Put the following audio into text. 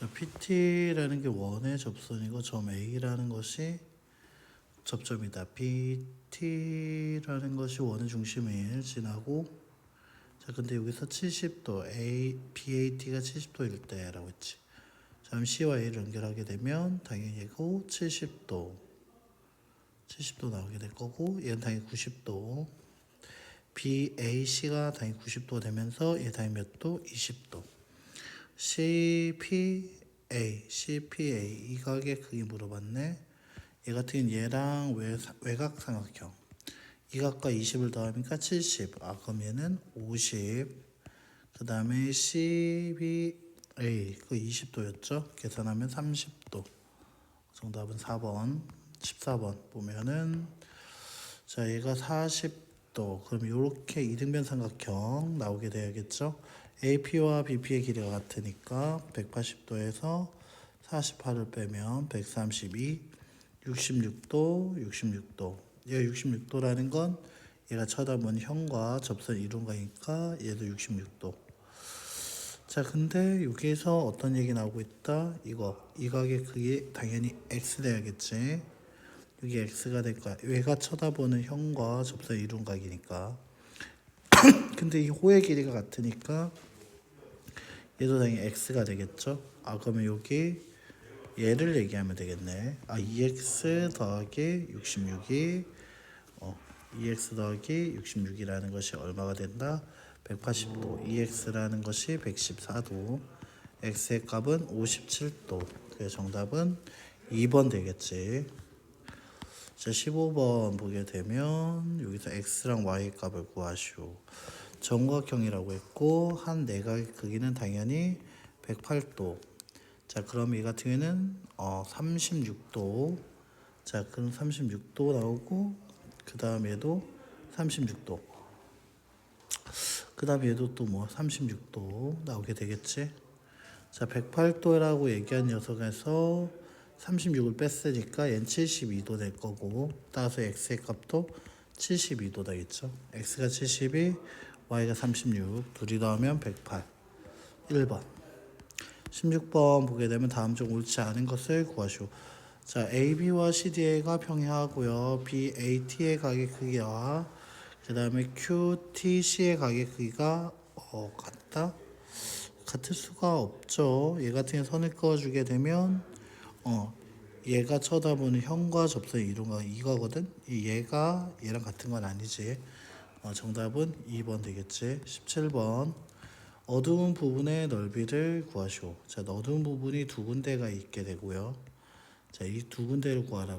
자, PT라는 게 원의 접선이고 점 A라는 것이 접점이다. PT라는 것이 원의 중심을 지나고 자, 근데 여기서 70도 A BAT가 70도일 때라고 했지. 자, C와 A를 연결하게 되면 당연히 이거 70도 70도 나오게 될 거고 얘는 당연히 90도 BAC가 당연히 90도 되면서 얘 당연히 몇 도? 20도 CPA, CPA 이 각의 크기 물어봤네. 얘 같은 경우는 얘랑 외, 외곽 삼각형 이 각과 20을 더하니까 70. 아 그럼 얘는 50. 그 다음에 CBA 그 20도였죠. 계산하면 30도. 정답은 4번, 14번 보면은 자 얘가 40도. 그럼 이렇게 이등변 삼각형 나오게 돼야겠죠. AP와 BP의 길이가 같으니까 180도에서 48을 빼면 132, 66도, 66도. 얘가 66도라는 건 얘가 쳐다본 형과 접선 이론가니까 얘도 66도. 자, 근데 여기에서 어떤 얘기 나오고 있다? 이거 이 각의 크기 당연히 x 돼야겠지. 여기 x가 될 거야. 얘가 쳐다보는 형과 접선 이론각이니까. 근데 이 호의 길이가 같으니까 얘도 당연히 x가 되겠죠. 아 그러면 여기 얘를 얘기하면 되겠네. 아 2x 더하기 66이 어 2x 더하기 66이라는 것이 얼마가 된다? 180도. 2x라는 것이 114도. x의 값은 57도. 그래서 정답은 2번 되겠지. 자, 15번 보게 되면 여기서 x랑 y 값을 구하시오. 정각형이라고 했고 한 내각의 크기는 당연히 108도. 자, 그럼 이 같은 경우에는 어 36도. 자, 그럼 36도 나오고 그 다음에도 36도. 그 다음 얘도 또 뭐 36도 나오게 되겠지. 자, 108도라고 얘기한 녀석에서 36을 뺐으니까 얘는 72도 될 거고 따라서 x의 값도 72도 되겠죠. x가 72, y가 36, 둘이 더하면 108. 1번. 16번 보게 되면 다음 중 옳지 않은 것을 구하시오. 자, AB와 CDA가 평행하고요. BAT의 각의 크기와 그 다음에 QTC의 각의 크기가 어, 같다? 같을 수가 없죠. 얘 같은 선을 그어주게 되면 어 얘가 쳐다보는 형과 접선의 이론과 이거거든. 이 얘가 얘랑 같은 건 아니지. 어, 정답은 2번 되겠지. 17번 어두운 부분의 넓이를 구하시오. 자, 어두운 부분이 두 군데가 있게 되고요. 자, 이 두 군데를 구하라.